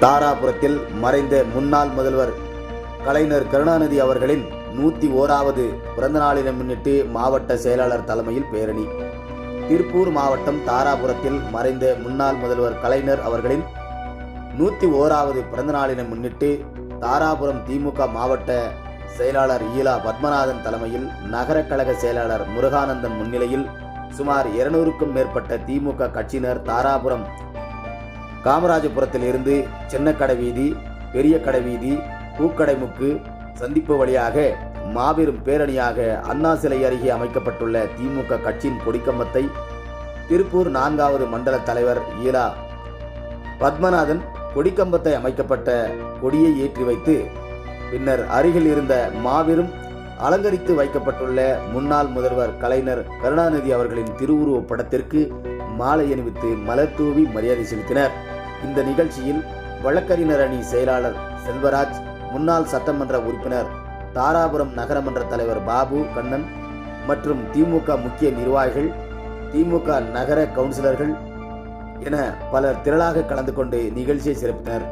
தாராபுரத்தில் மறைந்த முன்னாள் முதல்வர் கலைஞர் கருணாநிதி அவர்களின் நூத்தி ஓராவது பிறந்த நாளினை முன்னிட்டு மாவட்ட செயலாளர் தலைமையில் பேரணி. திருப்பூர் மாவட்டம் தாராபுரத்தில் மறைந்த முன்னாள் முதல்வர் கலைஞர் அவர்களின் நூத்தி ஓராவது பிறந்த நாளினை முன்னிட்டு தாராபுரம் திமுக மாவட்ட செயலாளர் ஈலா பத்மநாதன் தலைமையில் நகர கழக செயலாளர் முருகானந்தன் முன்னிலையில் சுமார் இருநூறுக்கும் மேற்பட்ட திமுக கட்சியினர் தாராபுரம் காமராஜபுரத்தில் இருந்து சின்னக்கடை வீதி பெரிய கடை வீதி பூக்கடைமுக்கு சந்திப்பு வழியாக மாபெரும் பேரணியாக அண்ணா சிலை அருகே அமைக்கப்பட்டுள்ள திமுக கட்சியின் கொடிக்கம்பத்தை திருப்பூர் நான்காவது மண்டல தலைவர் ஈலா பத்மநாதன் கொடிக்கம்பத்தை அமைக்கப்பட்ட கொடியை ஏற்றி வைத்து பின்னர் அருகில் இருந்த மாபெரும் அலங்கரித்து வைக்கப்பட்டுள்ள முன்னாள் முதல்வர் கலைஞர் கருணாநிதி அவர்களின் திருவுருவப் படத்திற்கு மாலை அணிவித்து மலர் தூவி மரியாதை செலுத்தினர். இந்த நிகழ்ச்சியில் வழக்கறிஞர் அணி செயலாளர் செல்வராஜ் முன்னாள் சட்டமன்ற உறுப்பினர் தாராபுரம் நகரமன்ற தலைவர் பாபு கண்ணன் மற்றும் திமுக முக்கிய நிர்வாகிகள் திமுக நகர கவுன்சிலர்கள் என பலர் திரளாக கலந்து கொண்டு நிகழ்ச்சியை சிறப்பினர்